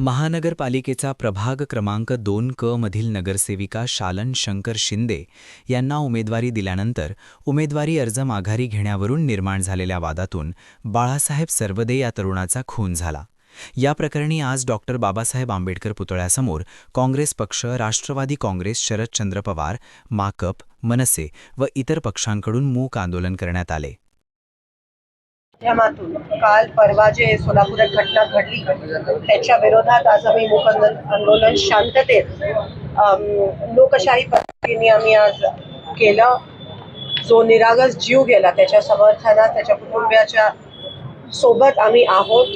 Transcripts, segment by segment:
महानगरपालिकेचा प्रभाग क्रमांक दोन क मधील नगरसेविका शालन शंकर शिंदे यांना उमेदवारी दिल्यानंतर उमेदवारी अर्ज माघारी घेण्यावरून निर्माण झालेल्या वादातून बाळासाहेब सर्वदे या तरुणाचा खून झाला. या प्रकरणी आज डॉक्टर बाबासाहेब आंबेडकर पुतळ्यासमोर काँग्रेस पक्ष राष्ट्रवादी काँग्रेस शरदचंद्र पवार माकप मनसे व इतर पक्षांकडून मूक आंदोलन करण्यात आले. माध्यमातून काल परवा जे सोलापुरात घटना घडली त्याच्या विरोधात आज आम्ही मूक आंदोलन शांततेत लोकशाही पद्धतीने आम्ही आज केलं. जो निरागस जीव गेला त्याच्या समर्थनात त्याच्या कुटुंबियाच्या सोबत आम्ही आहोत.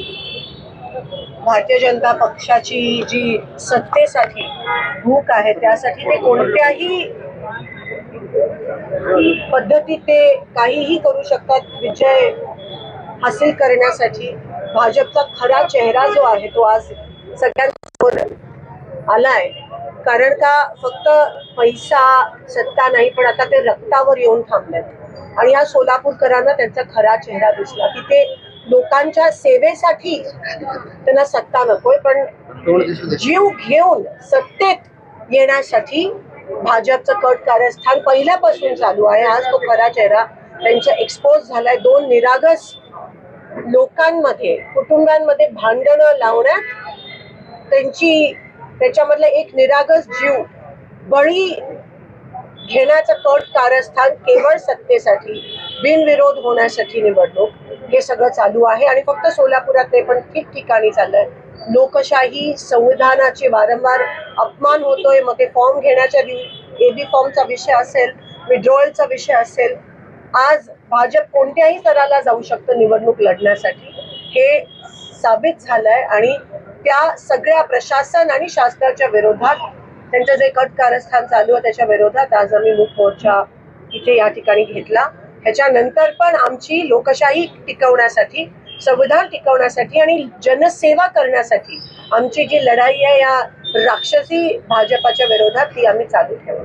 भारतीय जनता पक्षाची जी सत्तेसाठी भूक आहे त्यासाठी ते कोणत्याही पद्धतीत ते काहीही करू शकतात. विजय हासिल करण्यासाठी भाजपचा खरा चेहरा जो आहे तो आज सगळ्यांसमोर आलाय. कारण का फक्त पैसा सत्ता नाही पण आता ते रक्तावर येऊन थांबलेत. आणि या सोलापूरकरांना त्यांचा खरा चेहरा दिसला. की ते लोकांच्या सेवेसाठी त्यांना सत्ता नकोय पण जीव घेऊन सत्तेत येण्यासाठी भाजपचं कट कार्यस्थान पहिल्यापासून चालू आहे. आज तो खरा चेहरा त्यांचा एक्सपोज झालाय. दोन निरागस लोकांमध्ये कुटुंबांमध्ये भांडणं लावण्यात त्यांची त्याच्यामधला एक निरागस जीव बळी घेण्याचं कट कारस्थान केवळ सत्तेसाठी बिनविरोध होण्यासाठी निवडणूक हे सगळं चालू आहे. आणि फक्त सोलापुरात नाही पण ठिकठिकाणी चाललंय. लोकशाही संविधानाचे वारंवार अपमान होतोय. मग ते फॉर्म घेण्याच्या एबी फॉर्मचा विषय असेल विड्रॉयलचा विषय असेल आज भाजप कोणत्याही स्तराला जाऊ शकतं निवडणूक लढण्यासाठी हे साबित झालंय आणि त्या सगळ्या प्रशासन आणि शासनाच्या विरोधात त्यांचं जे कट कारस्थान चालू आहे त्याच्या विरोधात आज आम्ही मूक मोर्चा इथे या ठिकाणी घेतला. ह्याच्यानंतर पण आमची लोकशाही टिकवण्यासाठी संविधान टिकवण्यासाठी आणि जनसेवा करण्यासाठी आमची जी लढाई आहे या राक्षसी भाजपाच्या विरोधात ती आम्ही चालू ठेवू